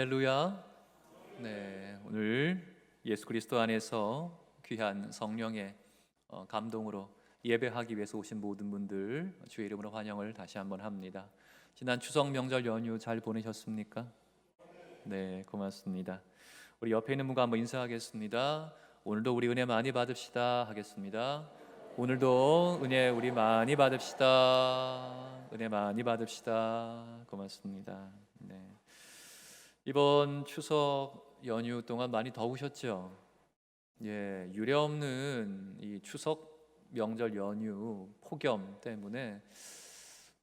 할렐루야. 네, 오늘 예수 그리스도 안에서 귀한 성령의 어, 감동으로 예배하기 위해서 오신 모든 분들 주의 이름으로 환영을 다시 한번 합니다. 지난 추석 명절 연휴 잘 보내셨습니까? 네, 고맙습니다. 우리 옆에 있는 분과 한번 인사하겠습니다. 오늘도 우리 은혜 많이 받읍시다 하겠습니다. 오늘도 은혜 우리 많이 받읍시다. 은혜 많이 받읍시다. 고맙습니다. 네. 이번 추석 연휴 동안 많이 더우셨죠? 예, 유례 없는 이 추석 명절 연휴 폭염 때문에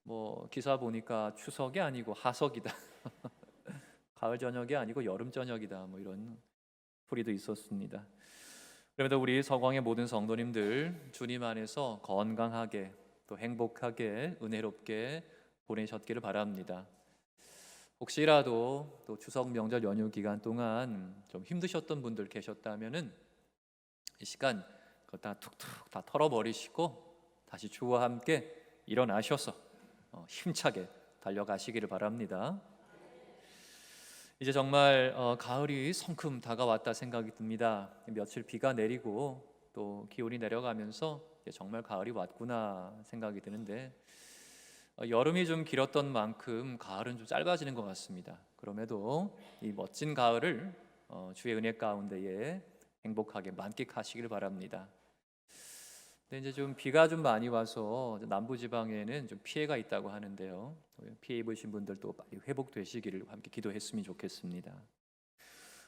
뭐 기사 보니까 추석이 아니고 하석이다. 가을 저녁이 아니고 여름 저녁이다. 뭐 이런 풀이도 있었습니다. 그럼에도 우리 서광의 모든 성도님들 주님 안에서 건강하게 또 행복하게 은혜롭게 보내셨기를 바랍니다. 혹시라도 또 추석 명절 연휴 기간 동안 좀 힘드셨던 분들 계셨다면은 이 시간 그거 다 툭툭 다 털어버리시고 다시 주와 함께 일어나셔서 어, 힘차게 달려가시기를 바랍니다. 이제 정말 어, 가을이 성큼 다가왔다 생각이 듭니다. 며칠 비가 내리고 또 기온이 내려가면서 정말 가을이 왔구나 생각이 드는데 어, 여름이 좀 길었던 만큼 가을은 좀 짧아지는 것 같습니다. 그럼에도 이 멋진 가을을 어, 주의 은혜 가운데에 행복하게 만끽하시길 바랍니다. 근데 이제 좀 비가 좀 많이 와서 남부 지방에는 좀 피해가 있다고 하는데요. 피해 입으신 분들도 빨리 회복되시기를 함께 기도했으면 좋겠습니다.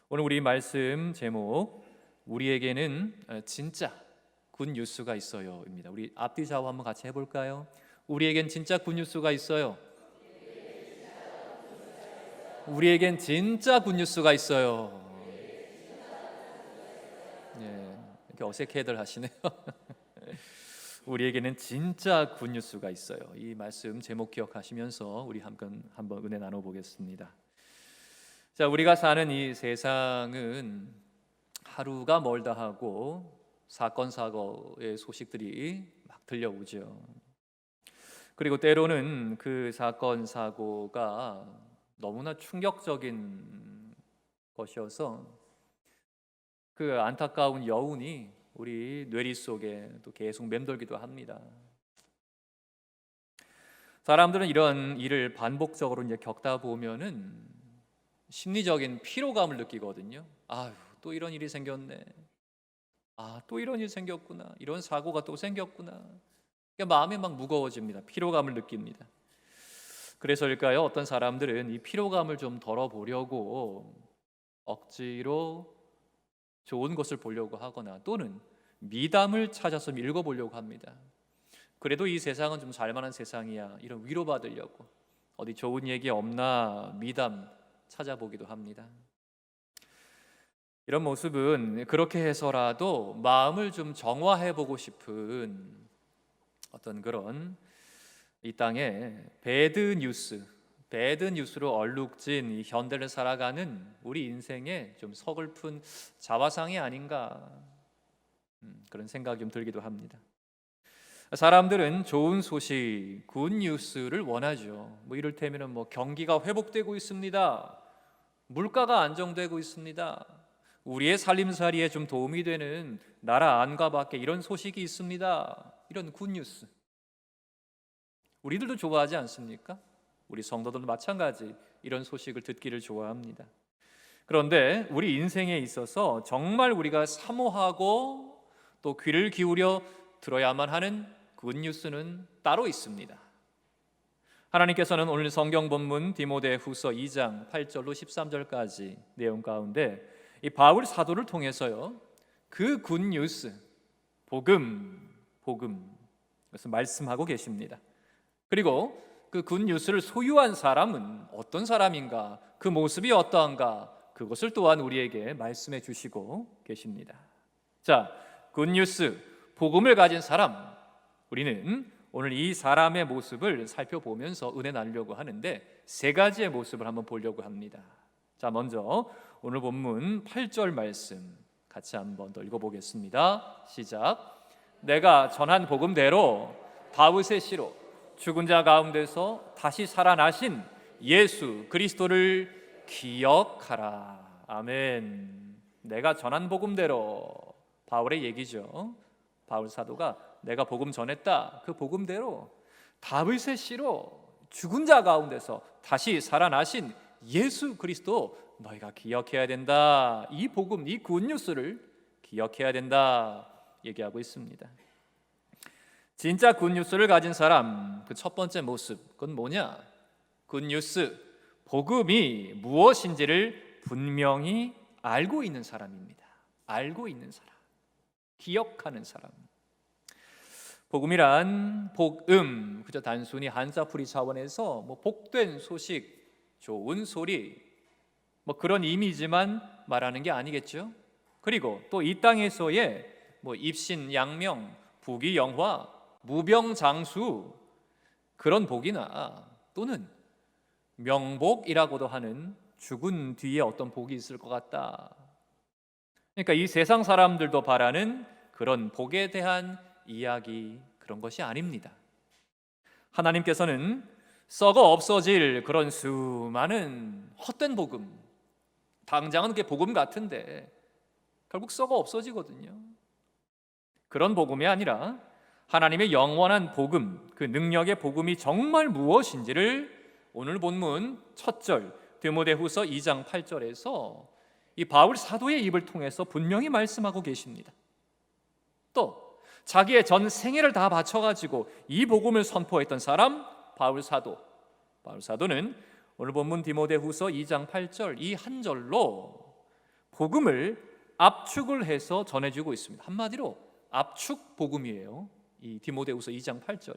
오늘 우리 말씀 제목 우리에게는 어, 진짜 굿 뉴스가 있어요입니다. 우리 앞뒤 좌우 한번 같이 해볼까요? 우리에겐 진짜 굿 뉴스가 있어요. 우리에겐 진짜 굿 뉴스가 있어요. 네, 이렇게 어색해들 하시네요. 우리에게는 진짜 굿 뉴스가 있어요. 이 말씀 제목 기억하시면서 우리 한번 한번 은혜 나눠 보겠습니다. 자, 우리가 사는 이 세상은 하루가 멀다 하고 사건 사고의 소식들이 막 들려오죠. 그리고 때로는 그 사건 사고가 너무나 충격적인 것이어서 그 안타까운 여운이 우리 뇌리 속에 또 계속 맴돌기도 합니다. 사람들은 이런 일을 반복적으로 이제 겪다 보면은 심리적인 피로감을 느끼거든요. 아유, 또 이런 일이 생겼네. 아, 또 이런 일이 생겼구나. 이런 사고가 또 생겼구나. 그러니까 마음이 막 무거워집니다. 피로감을 느낍니다. 그래서일까요? 어떤 사람들은 이 피로감을 좀 덜어보려고 억지로 좋은 것을 보려고 하거나 또는 미담을 찾아서 읽어보려고 합니다. 그래도 이 세상은 좀 살만한 세상이야. 이런 위로받으려고 어디 좋은 얘기 없나 미담 찾아보기도 합니다. 이런 모습은 그렇게 해서라도 마음을 좀 정화해 보고 싶은 어떤 그런 이 땅에 배드 뉴스, 배드 뉴스로 얼룩진 이 현대를 살아가는 우리 인생의 좀 서글픈 자화상이 아닌가 음, 그런 생각이 좀 들기도 합니다. 사람들은 좋은 소식, 굿 뉴스를 원하죠. 뭐 이를테면은 뭐 경기가 회복되고 있습니다. 물가가 안정되고 있습니다. 우리의 살림살이에 좀 도움이 되는 나라 안과 밖에 이런 소식이 있습니다. 이런 굿 뉴스. 우리들도 좋아하지 않습니까? 우리 성도들도 마찬가지 이런 소식을 듣기를 좋아합니다. 그런데 우리 인생에 있어서 정말 우리가 사모하고 또 귀를 기울여 들어야만 하는 굿 뉴스는 따로 있습니다. 하나님께서는 오늘 성경 본문 디모데 후서 2장 8절로 13절까지 내용 가운데 이 바울 사도를 통해서요. 그 굿 뉴스 복음 복음 그것을 말씀하고 계십니다. 그리고 그 굿 뉴스를 소유한 사람은 어떤 사람인가? 그 모습이 어떠한가? 그것을 또한 우리에게 말씀해 주시고 계십니다. 자, 굿 뉴스 복음을 가진 사람 우리는 오늘 이 사람의 모습을 살펴보면서 은혜 나누려고 하는데 세 가지의 모습을 한번 보려고 합니다. 자, 먼저 오늘 본문 8절 말씀 같이 한번 더 읽어보겠습니다. 시작. 내가 전한 복음대로 다윗의 씨로 죽은 자 가운데서 다시 살아나신 예수 그리스도를 기억하라. 아멘. 내가 전한 복음대로 바울의 얘기죠. 바울 사도가 내가 복음 전했다. 그 복음대로 다윗의 씨로 죽은 자 가운데서 다시 살아나신 예수 그리스도 너희가 기억해야 된다. 이 복음, 이 굿뉴스를 기억해야 된다. 얘기하고 있습니다. 진짜 굿뉴스를 가진 사람 그 첫 번째 모습 그건 뭐냐? 굿뉴스 복음이 무엇인지를 분명히 알고 있는 사람입니다. 알고 있는 사람, 기억하는 사람. 복음이란 복음 그저 단순히 한자풀이 차원에서 뭐 복된 소식, 좋은 소리 뭐 그런 의미지만 말하는 게 아니겠죠. 그리고 또 이 땅에서의 뭐 입신 양명, 부귀 영화, 무병 장수 그런 복이나 또는 명복이라고도 하는 죽은 뒤에 어떤 복이 있을 것 같다. 그러니까 이 세상 사람들도 바라는 그런 복에 대한 이야기 그런 것이 아닙니다. 하나님께서는 썩어 없어질 그런 수많은 헛된 복음, 당장은 그게 복음 같은데 결국 썩어 없어지거든요. 그런 복음이 아니라 하나님의 영원한 복음, 그 능력의 복음이 정말 무엇인지를 오늘 본문 첫절 디모데후서 2장 8절에서 이 바울 사도의 입을 통해서 분명히 말씀하고 계십니다. 또 자기의 전 생애를 다 바쳐 가지고 이 복음을 선포했던 사람 바울 사도. 바울 사도는 오늘 본문 디모데후서 2장 8절 이 한 절로 복음을 압축을 해서 전해주고 있습니다. 한마디로 압축 복음이에요. 이 디모데후서 2장 8절이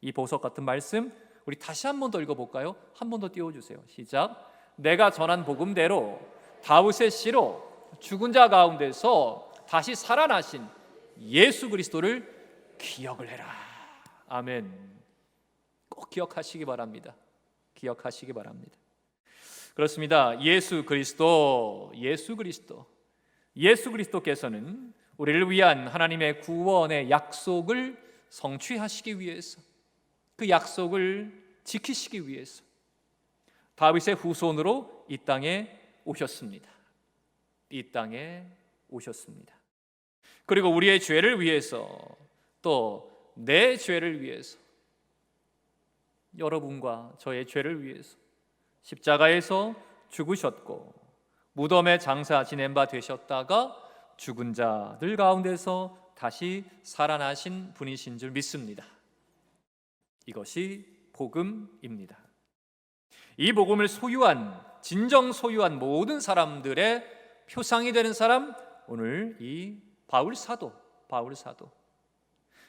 이 보석 같은 말씀 우리 다시 한 번 더 읽어볼까요? 한 번 더 띄워주세요. 시작. 내가 전한 복음대로 다윗의 씨로 죽은 자 가운데서 다시 살아나신 예수 그리스도를 기억을 해라. 아멘. 꼭 기억하시기 바랍니다. 기억하시기 바랍니다. 그렇습니다. 예수 그리스도, 예수 그리스도, 예수 그리스도께서는 우리를 위한 하나님의 구원의 약속을 성취하시기 위해서 그 약속을 지키시기 위해서 다윗의 후손으로 이 땅에 오셨습니다. 이 땅에 오셨습니다. 그리고 우리의 죄를 위해서 또 내 죄를 위해서 여러분과 저의 죄를 위해서 십자가에서 죽으셨고 무덤에 장사 지낸 바 되셨다가 죽은 자들 가운데서 다시 살아나신 분이신 줄 믿습니다. 이것이 복음입니다. 이 복음을 소유한 진정 소유한 모든 사람들의 표상이 되는 사람 오늘 이 바울 사도 바울 사도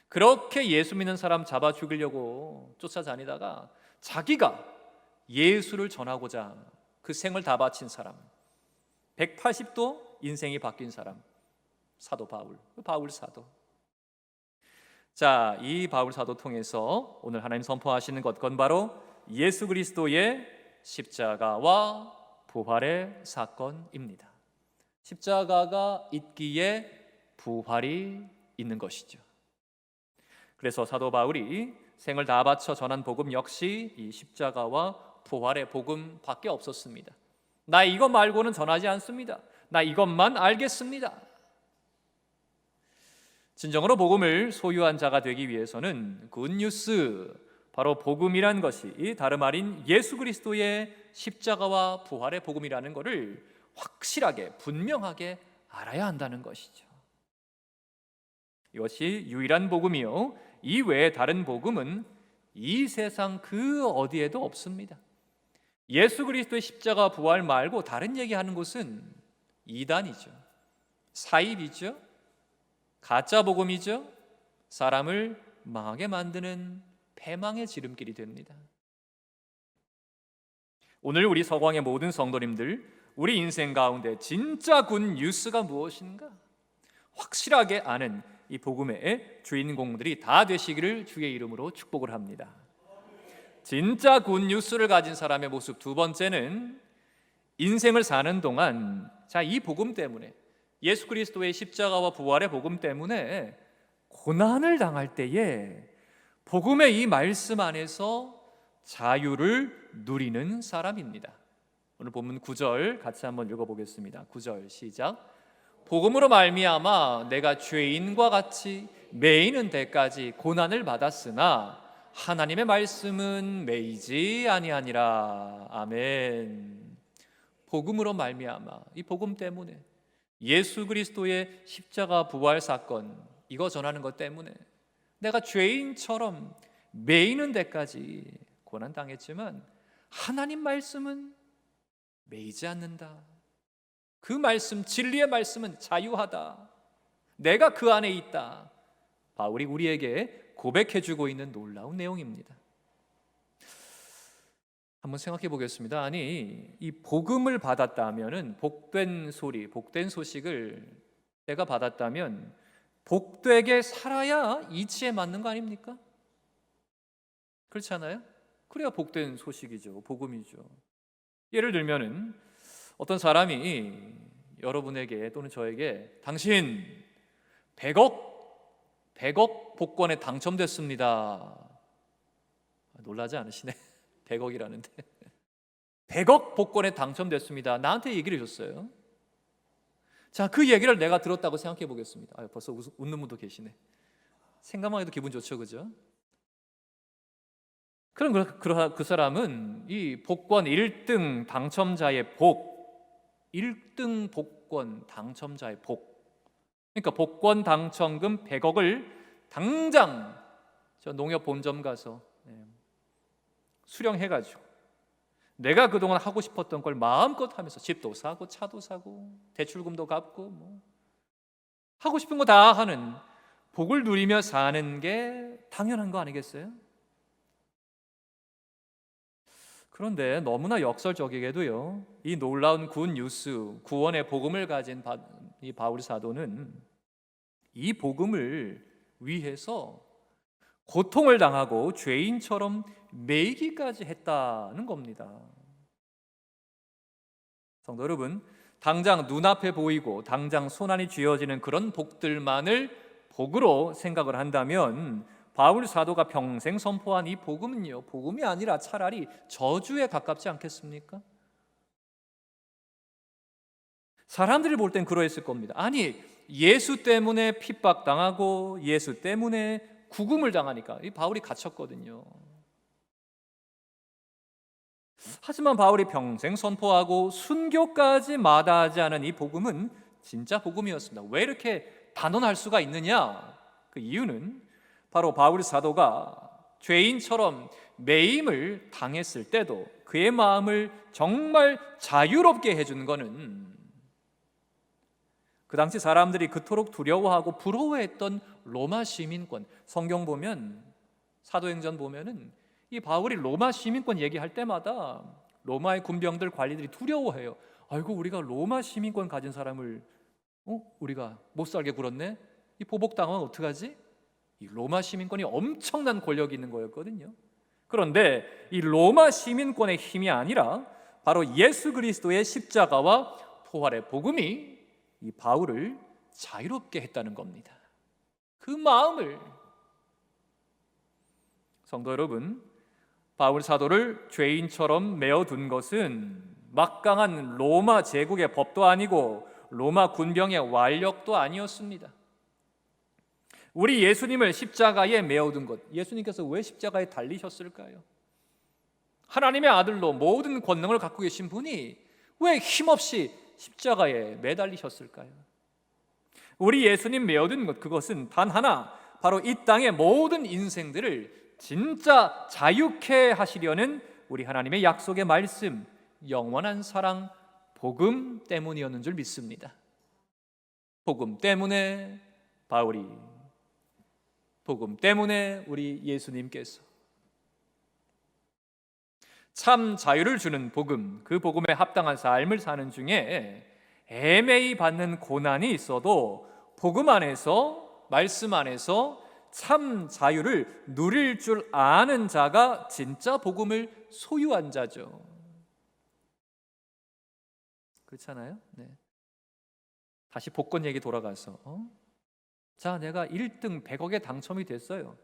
그렇게 예수 믿는 사람 잡아 죽이려고 쫓아다니다가 자기가 예수를 전하고자 그 생을 다 바친 사람 180도 인생이 바뀐 사람 사도 바울 그 바울 사도 자, 이 바울 사도 통해서 오늘 하나님 선포하시는 것 건 바로 예수 그리스도의 십자가와 부활의 사건입니다. 십자가가 있기에 부활이 있는 것이죠. 그래서 사도 바울이 생을 다 바쳐 전한 복음 역시 이 십자가와 부활의 복음밖에 없었습니다. 나 이것 말고는 전하지 않습니다. 나 이것만 알겠습니다. 진정으로 복음을 소유한 자가 되기 위해서는 굿뉴스 바로 복음이란 것이 다름 아닌 예수 그리스도의 십자가와 부활의 복음이라는 것을 확실하게 분명하게 알아야 한다는 것이죠. 이것이 유일한 복음이요. 이 외에 다른 복음은 이 세상 그 어디에도 없습니다. 예수 그리스도의 십자가 부활 말고 다른 얘기하는 곳은 이단이죠. 사입이죠. 가짜 복음이죠. 사람을 망하게 만드는 패망의 지름길이 됩니다. 오늘 우리 서광의 모든 성도님들, 우리 인생 가운데 진짜 군 뉴스가 무엇인가? 확실하게 아는 이 복음의 주인공들이 다 되시기를 주의 이름으로 축복을 합니다. 진짜 군 뉴스를 가진 사람의 모습 두 번째는 인생을 사는 동안 자, 이 복음 때문에 예수 그리스도의 십자가와 부활의 복음 때문에 고난을 당할 때에 복음의 이 말씀 안에서 자유를 누리는 사람입니다. 오늘 본문 9절 같이 한번 읽어 보겠습니다. 9절 시작. 복음으로 말미암아 내가 죄인과 같이 매이는 데까지 고난을 받았으나 하나님의 말씀은 매이지 아니하니라. 아멘. 복음으로 말미암아 이 복음 때문에 예수 그리스도의 십자가 부활 사건 이거 전하는 것 때문에 내가 죄인처럼 매이는 데까지 고난 당했지만 하나님 말씀은 매이지 않는다. 그 말씀 진리의 말씀은 자유하다. 내가 그 안에 있다. 바울이 우리에게 고백해 주고 있는 놀라운 내용입니다. 한번 생각해 보겠습니다. 아니, 이 복음을 받았다면은 복된 소리, 복된 소식을 내가 받았다면 복되게 살아야 이치에 맞는 거 아닙니까? 그렇지 않아요? 그래야 복된 소식이죠. 복음이죠. 예를 들면은 어떤 사람이 여러분에게 또는 저에게 당신 100억 100억 복권에 당첨됐습니다. 놀라지 않으시네. 100억이라는데. 100억 복권에 당첨됐습니다. 나한테 얘기를 줬어요. 자, 그 얘기를 내가 들었다고 생각해 보겠습니다. 아, 벌써 웃, 웃는 분도 계시네. 생각만 해도 기분 좋죠, 그죠? 그럼 그, 그, 그 사람은 이 복권 1등 당첨자의 복, 1등 복권 당첨자의 복, 그러니까 복권 당첨금 100억을 당장 저 농협 본점 가서 예, 수령해가지고 내가 그동안 하고 싶었던 걸 마음껏 하면서 집도 사고 차도 사고 대출금도 갚고 뭐 하고 싶은 거 다 하는 복을 누리며 사는 게 당연한 거 아니겠어요? 그런데 너무나 역설적이게도요. 이 놀라운 군 뉴스, 구원의 복음을 가진 바, 이 바울 사도는 이 복음을 위해서 고통을 당하고 죄인처럼 매기까지 했다는 겁니다. 성도 여러분, 당장 눈앞에 보이고 당장 손안이 쥐어지는 그런 복들만을 복으로 생각을 한다면 바울 사도가 평생 선포한 이 복음은요, 복음이 아니라 차라리 저주에 가깝지 않겠습니까? 사람들이 볼 땐 그러했을 겁니다. 아니, 예수 때문에 핍박당하고 예수 때문에 구금을 당하니까 이 바울이 갇혔거든요. 하지만 바울이 평생 선포하고 순교까지 마다하지 않은 이 복음은 진짜 복음이었습니다. 왜 이렇게 단언할 수가 있느냐? 그 이유는 바로 바울 사도가 죄인처럼 매임을 당했을 때도 그의 마음을 정말 자유롭게 해준 것은 그 당시 사람들이 그토록 두려워하고 부러워했던 로마 시민권 성경 보면 사도행전 보면은 이 바울이 로마 시민권 얘기할 때마다 로마의 군병들 관리들이 두려워해요. 아이고 우리가 로마 시민권 가진 사람을 어? 우리가 못 살게 굴었네. 이 보복 당하면 어떡하지? 이 로마 시민권이 엄청난 권력이 있는 거였거든요. 그런데 이 로마 시민권의 힘이 아니라 바로 예수 그리스도의 십자가와 부활의 복음이 이 바울을 자유롭게 했다는 겁니다. 그 마음을 성도 여러분, 바울 사도를 죄인처럼 메어둔 것은 막강한 로마 제국의 법도 아니고 로마 군병의 완력도 아니었습니다. 우리 예수님을 십자가에 메어둔 것. 예수님께서 왜 십자가에 달리셨을까요? 하나님의 아들로 모든 권능을 갖고 계신 분이 왜 힘없이 십자가에 매달리셨을까요? 우리 예수님 메어둔 것 그것은 단 하나 바로 이 땅의 모든 인생들을 진짜 자유케 하시려는 우리 하나님의 약속의 말씀 영원한 사랑 복음 때문이었는 줄 믿습니다. 복음 때문에 바울이 복음 때문에 우리 예수님께서 참 자유를 주는 복음, 그 복음에 합당한 삶을 사는 중에 애매히 받는 고난이 있어도 복음 안에서 말씀 안에서 참 자유를 누릴 줄 아는 자가 진짜 복음을 소유한 자죠. 그렇잖아요? 네. 다시 복권 얘기 돌아가서 어? 자, 내가 1등 100억에 당첨이 됐어요.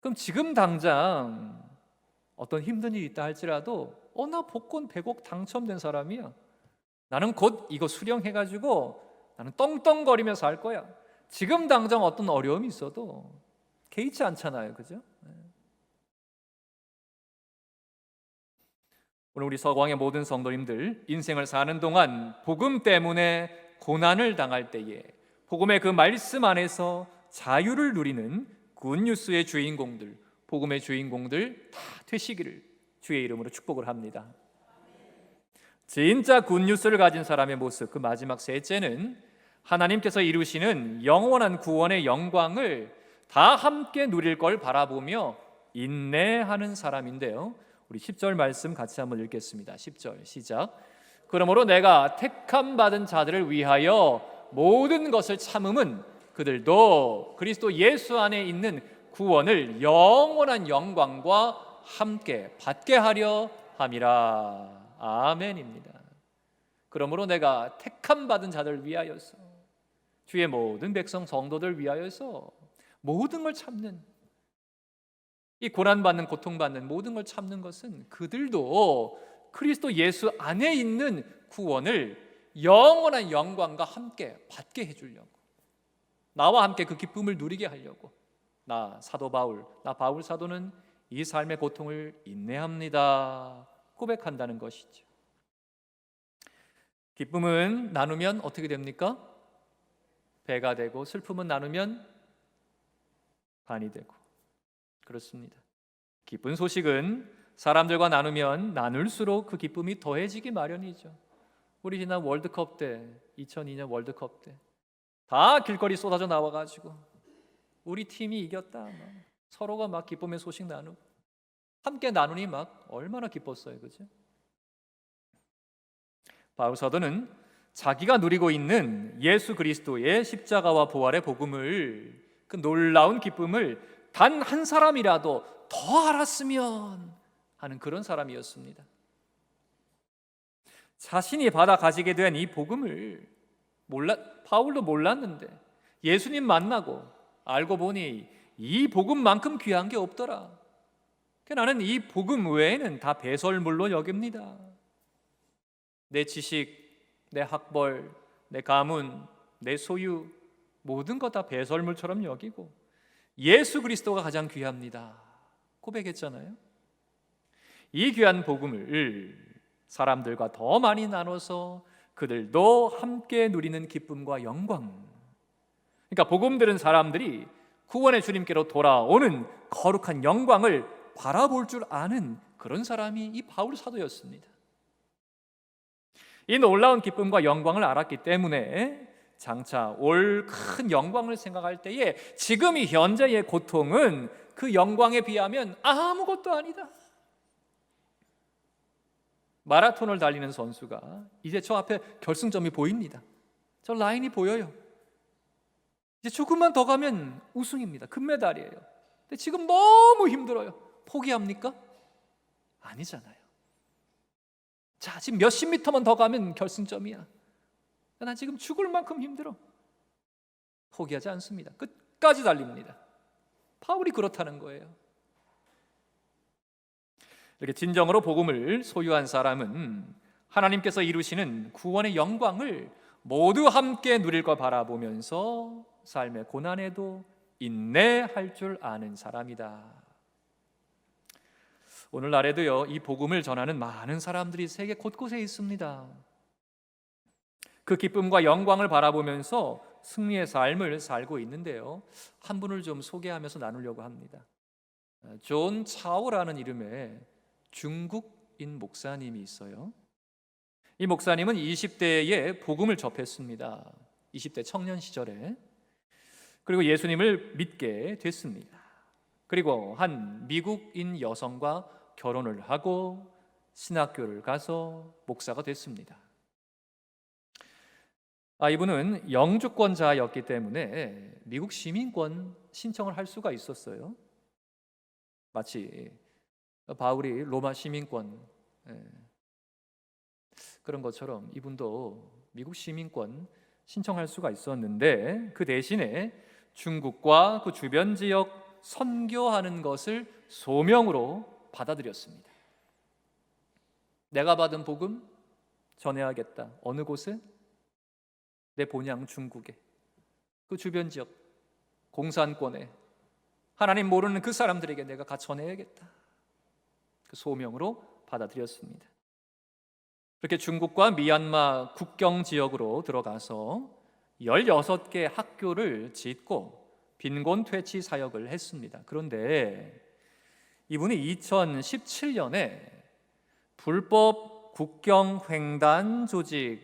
그럼 지금 당장 어떤 힘든 일이 있다 할지라도 어, 나 복권 100억 당첨된 사람이야. 나는 곧 이거 수령해가지고 나는 떵떵거리면서 할 거야. 지금 당장 어떤 어려움이 있어도 개의치 않잖아요. 그죠? 네. 오늘 우리 서광의 모든 성도님들 인생을 사는 동안 복음 때문에 고난을 당할 때에 복음의 그 말씀 안에서 자유를 누리는 굿뉴스의 주인공들, 복음의 주인공들 다 되시기를 주의 이름으로 축복을 합니다. 진짜 굿뉴스를 가진 사람의 모습, 그 마지막 셋째는 하나님께서 이루시는 영원한 구원의 영광을 다 함께 누릴 걸 바라보며 인내하는 사람인데요. 우리 10절 말씀 같이 한번 읽겠습니다. 10절 시작. 그러므로 내가 택함 받은 자들을 위하여 모든 것을 참음은 그들도 그리스도 예수 안에 있는 구원을 영원한 영광과 함께 받게 하려 함이라. 아멘입니다. 그러므로 내가 택함 받은 자들 위하여서 주의 모든 백성 성도들 위하여서 모든 걸 참는 이 고난 받는 고통 받는 모든 걸 참는 것은 그들도 그리스도 예수 안에 있는 구원을 영원한 영광과 함께 받게 해 주려고 나와 함께 그 기쁨을 누리게 하려고 나 사도 바울 나 바울 사도는 이 삶의 고통을 인내합니다. 고백한다는 것이죠. 기쁨은 나누면 어떻게 됩니까? 배가 되고 슬픔은 나누면 반이 되고 그렇습니다. 기쁜 소식은 사람들과 나누면 나눌수록 그 기쁨이 더해지기 마련이죠. 우리 지난 월드컵 때 2002년 월드컵 때 다 길거리 쏟아져 나와 가지고 우리 팀이 이겼다. 막. 서로가 막 기쁨의 소식 나누고 함께 나누니 막 얼마나 기뻤어요. 그죠? 바울 사도는 자기가 누리고 있는 예수 그리스도의 십자가와 부활의 복음을 그 놀라운 기쁨을 단 한 사람이라도 더 알았으면 하는 그런 사람이었습니다. 자신이 받아 가지게 된 이 복음을 몰라 바울도 몰랐는데 예수님 만나고 알고 보니 이 복음만큼 귀한 게 없더라. 나는 이 복음 외에는 다 배설물로 여깁니다. 내 지식, 내 학벌, 내 가문, 내 소유 모든 것 다 배설물처럼 여기고 예수 그리스도가 가장 귀합니다. 고백했잖아요. 이 귀한 복음을 사람들과 더 많이 나눠서 그들도 함께 누리는 기쁨과 영광. 그러니까 복음 들은 사람들이 구원의 주님께로 돌아오는 거룩한 영광을 바라볼 줄 아는 그런 사람이 이 바울 사도였습니다. 이 놀라운 기쁨과 영광을 알았기 때문에 장차 올 큰 영광을 생각할 때에 지금 이 현재의 고통은 그 영광에 비하면 아무것도 아니다. 마라톤을 달리는 선수가 이제 저 앞에 결승점이 보입니다. 저 라인이 보여요. 이제 조금만 더 가면 우승입니다. 금메달이에요. 근데 지금 너무 힘들어요. 포기합니까? 아니잖아요. 자, 지금 몇십 미터만 더 가면 결승점이야. 나 지금 죽을 만큼 힘들어. 포기하지 않습니다. 끝까지 달립니다. 파울이 그렇다는 거예요. 이렇게 진정으로 복음을 소유한 사람은 하나님께서 이루시는 구원의 영광을 모두 함께 누릴 걸 바라보면서 삶의 고난에도 인내할 줄 아는 사람이다. 오늘날에도요, 이 복음을 전하는 많은 사람들이 세계 곳곳에 있습니다. 그 기쁨과 영광을 바라보면서 승리의 삶을 살고 있는데요. 한 분을 좀 소개하면서 나누려고 합니다. 존 차오라는 이름의 중국인 목사님이 있어요. 이 목사님은 20대에 복음을 접했습니다. 20대 청년 시절에. 그리고 예수님을 믿게 됐습니다. 그리고 한 미국인 여성과 결혼을 하고 신학교를 가서 목사가 됐습니다. 아, 이분은 영주권자였기 때문에 미국 시민권 신청을 할 수가 있었어요. 마치 바울이 로마 시민권 예, 그런 것처럼 이분도 미국 시민권 신청할 수가 있었는데 그 대신에 중국과 그 주변 지역 선교하는 것을 소명으로 받아들였습니다. 내가 받은 복음 전해야겠다. 어느 곳에? 내 본향 중국에. 그 주변 지역 공산권에 하나님 모르는 그 사람들에게 내가 가 전해야겠다. 그 소명으로 받아들였습니다. 그렇게 중국과 미얀마 국경 지역으로 들어가서 16개 학교를 짓고 빈곤 퇴치 사역을 했습니다. 그런데 이분이 2017년에 불법 국경 횡단 조직,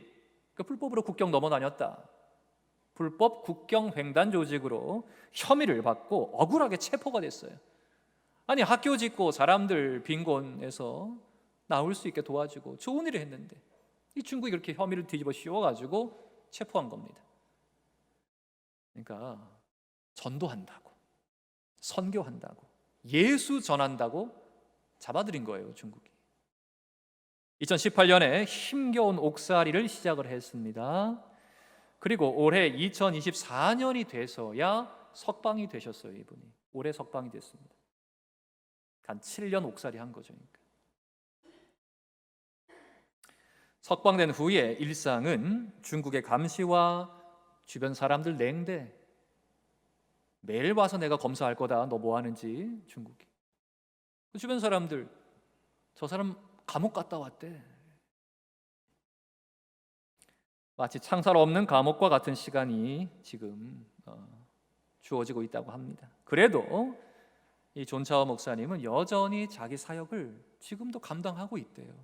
그 불법으로 국경 넘어 다녔다. 불법 국경 횡단 조직으로 혐의를 받고 억울하게 체포가 됐어요. 아니 학교 짓고 사람들 빈곤에서 나올 수 있게 도와주고 좋은 일을 했는데 이 중국이 그렇게 혐의를 뒤집어 씌워가지고 체포한 겁니다. 그러니까 전도한다고, 선교한다고, 예수 전한다고 잡아들인 거예요 중국이. 2018년에 힘겨운 옥살이를 시작을 했습니다. 그리고 올해 2024년이 돼서야 석방이 되셨어요 이분이. 올해 석방이 됐습니다. 한 7년 옥살이 한 거죠. 그러니까. 석방된 후에 일상은 중국의 감시와 주변 사람들 냉대. 매일 와서 내가 검사할 거다. 너 뭐 하는지 중국이. 그 주변 사람들 저 사람 감옥 갔다 왔대. 마치 창살 없는 감옥과 같은 시간이 지금 어, 주어지고 있다고 합니다. 그래도 이 존차워 목사님은 여전히 자기 사역을 지금도 감당하고 있대요.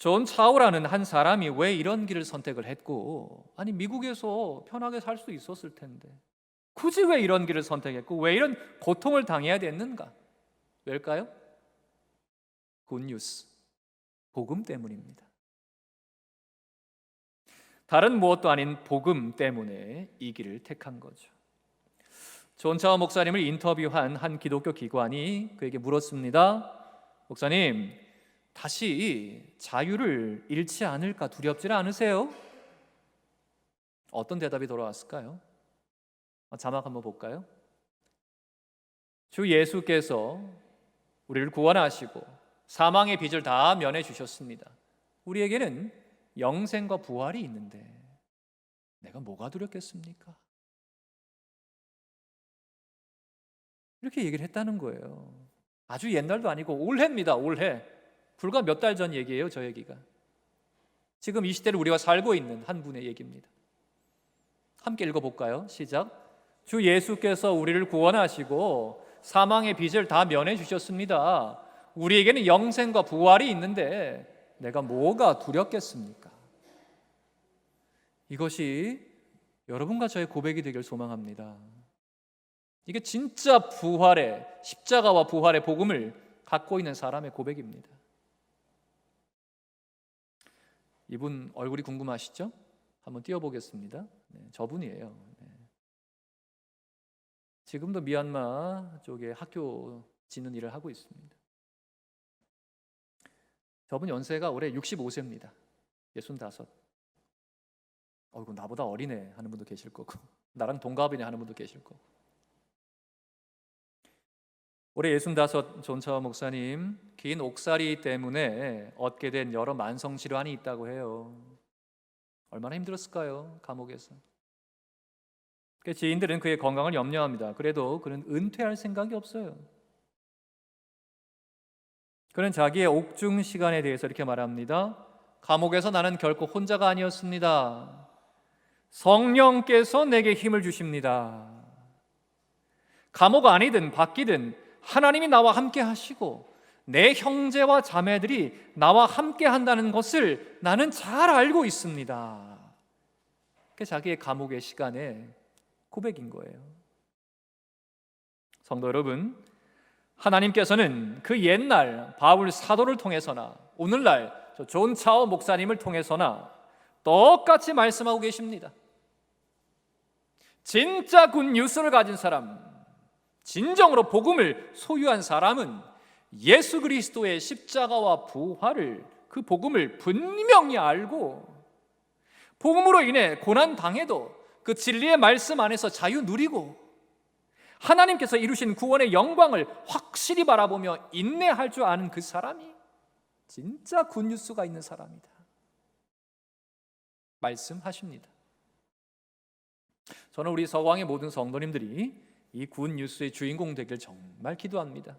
존 차오라는 한 사람이 왜 이런 길을 선택을 했고, 아니 미국에서 편하게 살 수 있었을 텐데, 굳이 왜 이런 길을 선택했고, 왜 이런 고통을 당해야 됐는가? 왜일까요? 굿뉴스, 복음 때문입니다. 다른 무엇도 아닌 복음 때문에 이 길을 택한 거죠. 존 차오 목사님을 인터뷰한 한 기독교 기관이 그에게 물었습니다. 목사님, 다시 자유를 잃지 않을까 두렵지 않으세요? 어떤 대답이 돌아왔을까요? 자막 한번 볼까요? 주 예수께서 우리를 구원하시고 사망의 빚을 다 면해 주셨습니다. 우리에게는 영생과 부활이 있는데 내가 뭐가 두렵겠습니까? 이렇게 얘기를 했다는 거예요. 아주 옛날도 아니고 올해입니다. 올해. 불과 몇 달 전 얘기예요, 저 얘기가. 지금 이 시대를 우리가 살고 있는 한 분의 얘기입니다. 함께 읽어 볼까요? 시작. 주 예수께서 우리를 구원하시고 사망의 빚을 다 면해 주셨습니다. 우리에게는 영생과 부활이 있는데 내가 뭐가 두렵겠습니까? 이것이 여러분과 저의 고백이 되길 소망합니다. 이게 진짜 부활의 십자가와 부활의 복음을 갖고 있는 사람의 고백입니다. 이분 얼굴이 궁금하시죠? 한번 띄워보겠습니다. 네, 저분이에요. 네. 지금도 미얀마 쪽에 학교 짓는 일을 하고 있습니다. 저분 연세가 올해 65세입니다. 65. 어이구 나보다 어리네 하는 분도 계실 거고 나랑 동갑이네 하는 분도 계실 거고 올해 65 존차와 목사님 긴 옥살이 때문에 얻게 된 여러 만성 질환이 있다고 해요. 얼마나 힘들었을까요? 감옥에서. 그 지인들은 그의 건강을 염려합니다. 그래도 그는 은퇴할 생각이 없어요. 그는 자기의 옥중 시간에 대해서 이렇게 말합니다. 감옥에서 나는 결코 혼자가 아니었습니다. 성령께서 내게 힘을 주십니다. 감옥 아니든 밖이든 하나님이 나와 함께 하시고 내 형제와 자매들이 나와 함께 한다는 것을 나는 잘 알고 있습니다. 그 자기의 감옥의 시간에 고백인 거예요. 성도 여러분, 하나님께서는 그 옛날 바울 사도를 통해서나 오늘날 존 차오 목사님을 통해서나 똑같이 말씀하고 계십니다. 진짜 굿 뉴스를 가진 사람, 진정으로 복음을 소유한 사람은 예수 그리스도의 십자가와 부활을 그 복음을 분명히 알고 복음으로 인해 고난 당해도 그 진리의 말씀 안에서 자유 누리고 하나님께서 이루신 구원의 영광을 확실히 바라보며 인내할 줄 아는 그 사람이 진짜 굿뉴스가 있는 사람이다. 말씀하십니다. 저는 우리 서광의 모든 성도님들이 이 굿 뉴스의 주인공 되길 정말 기도합니다.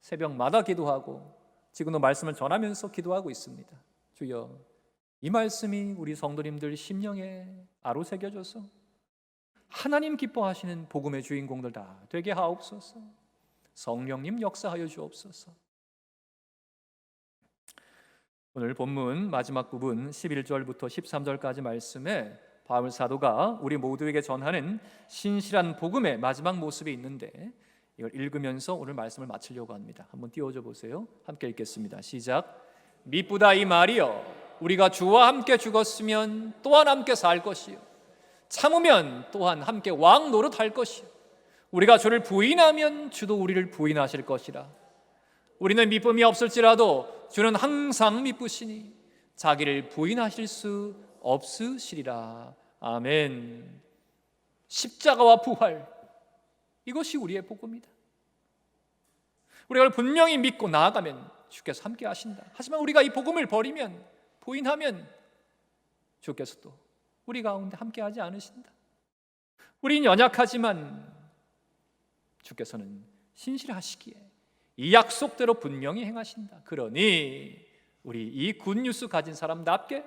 새벽마다 기도하고 지금도 말씀을 전하면서 기도하고 있습니다. 주여, 이 말씀이 우리 성도님들 심령에 아로새겨져서 하나님 기뻐하시는 복음의 주인공들 다 되게 하옵소서. 성령님 역사하여 주옵소서. 오늘 본문 마지막 부분 11절부터 13절까지 말씀에 바울 사도가 우리 모두에게 전하는 신실한 복음의 마지막 모습이 있는데 이걸 읽으면서 오늘 말씀을 마치려고 합니다. 한번 띄워줘 보세요. 함께 읽겠습니다. 시작. 미쁘다 이 말이여 우리가 주와 함께 죽었으면 또한 함께 살 것이요 참으면 또한 함께 왕 노릇할 것이요 우리가 주를 부인하면 주도 우리를 부인하실 것이라 우리는 미쁨이 없을지라도 주는 항상 미쁘시니 자기를 부인하실 수 없으시리라. 아멘. 십자가와 부활. 이것이 우리의 복음이다. 우리가 분명히 믿고 나아가면 주께서 함께 하신다. 하지만 우리가 이 복음을 버리면 부인하면 주께서 또 우리 가운데 함께 하지 않으신다. 우린 연약하지만 주께서는 신실하시기에 이 약속대로 분명히 행하신다. 그러니 우리 이 굿뉴스 가진 사람답게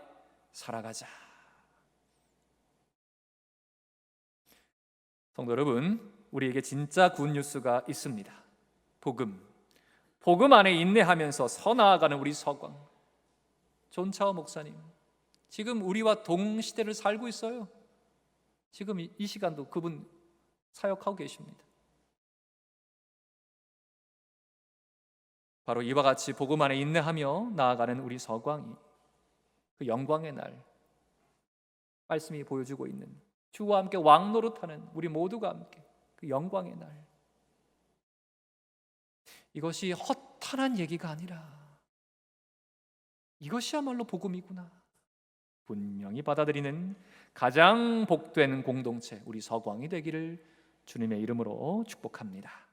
살아가자. 성도 여러분, 우리에게 진짜 굿뉴스가 있습니다. 복음. 복음 안에 인내하면서 서 나아가는 우리 서광. 존 차오 목사님. 지금 우리와 동시대를 살고 있어요. 지금 이, 이 시간도 그분 사역하고 계십니다. 바로 이와 같이 복음 안에 인내하며 나아가는 우리 서광이 그 영광의 날 말씀이 보여주고 있는 주와 함께 왕노릇하는 우리 모두가 함께 그 영광의 날 이것이 허탄한 얘기가 아니라 이것이야말로 복음이구나. 분명히 받아들이는 가장 복된 공동체 우리 서광이 되기를 주님의 이름으로 축복합니다.